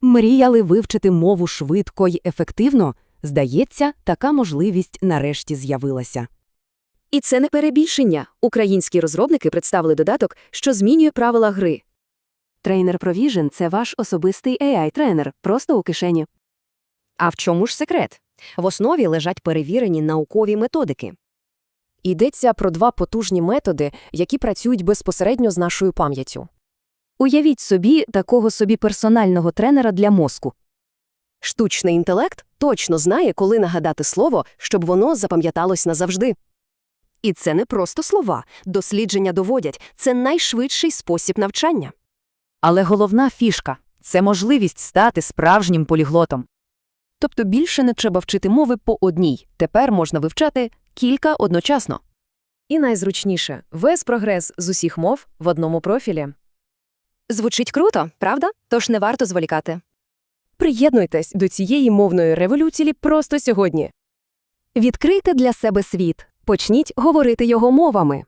Мріяли вивчити мову швидко й ефективно? Здається, така можливість нарешті з'явилася. І це не перебільшення. Українські розробники представили додаток, що змінює правила гри. Трейнер Provision – це ваш особистий AI-тренер, просто у кишені. А в чому ж секрет? В основі лежать перевірені наукові методики. Йдеться про два потужні методи, які працюють безпосередньо з нашою пам'яттю. Уявіть собі такого собі персонального тренера для мозку. Штучний інтелект точно знає, коли нагадати слово, щоб воно запам'яталось назавжди. І це не просто слова. Дослідження доводять, це найшвидший спосіб навчання. Але головна фішка – це можливість стати справжнім поліглотом. Тобто більше не треба вчити мови по одній. Тепер можна вивчати кілька одночасно. І найзручніше – весь прогрес з усіх мов в одному профілі. Звучить круто, правда? Тож не варто зволікати. Приєднуйтесь до цієї мовної революції просто сьогодні. Відкрийте для себе світ, почніть говорити його мовами.